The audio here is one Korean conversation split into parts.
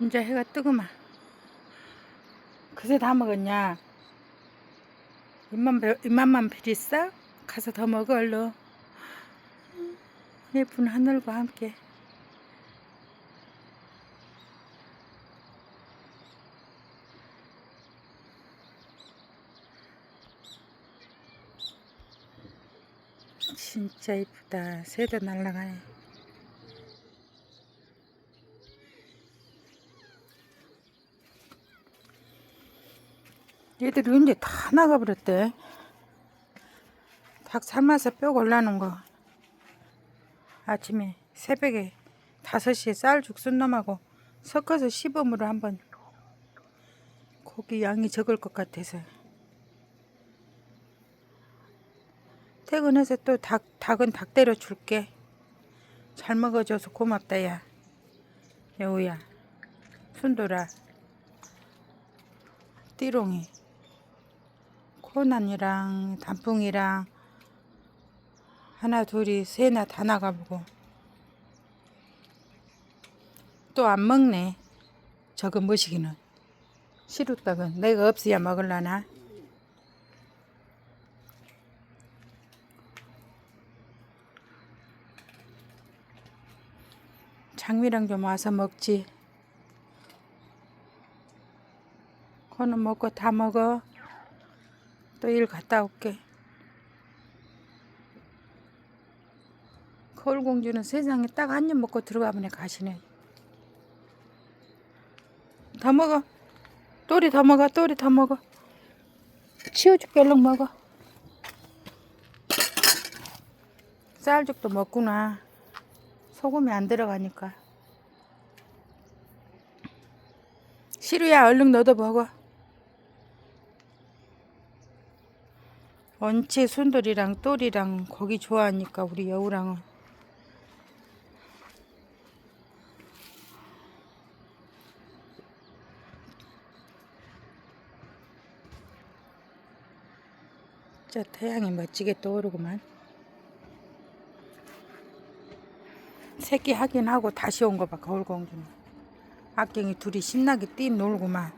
이제 해가 뜨구만. 그새 다 먹었냐? 입만, 배- 입만만 비렸어? 가서 더 먹어, 얼른. 예쁜 하늘과 함께. 진짜 이쁘다. 새도 날아가네. 얘들이 이제 다 나가버렸대. 닭 삶아서 뼈 골라놓은 거. 아침에 새벽에 5시에 쌀 죽순놈하고 섞어서 시범으로 한번 고기 양이 적을 것 같아서. 퇴근해서 또 닭, 닭은 닭대로 줄게. 잘 먹어줘서 고맙다 야. 여우야. 순돌아. 띠롱이 코난이랑 단풍이랑 하나 둘이 세나 다 나가보고. 또 안 먹네. 저거 뭐시기는. 시루떡은 내가 없어야 먹을라나? 장미랑 좀 와서 먹지. 그거는 먹고 다 먹어 또 일 갔다 올게. 거울공주는 세상에 딱 한 입 먹고 들어가 보네 가시네. 더 먹어. 또리 더 먹어 또리 더 먹어. 치워줄게 얼른 먹어. 쌀죽도 먹구나. 소금이 안 들어가니까. 시루야 얼른 너도 먹어 원치 순돌이랑 또리랑 고기 좋아하니까 우리 여우랑은. 진짜 태양이 멋지게 떠오르구만. 새끼 하긴 하고 다시 온 거 봐 거울공주는. 악경이 둘이 신나게 뛰 놀구만.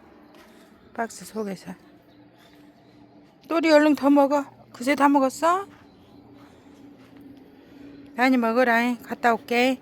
박스 속에서 또리 얼른 더 먹어. 그새 다 먹었어? 많이 먹어라 갔다 올게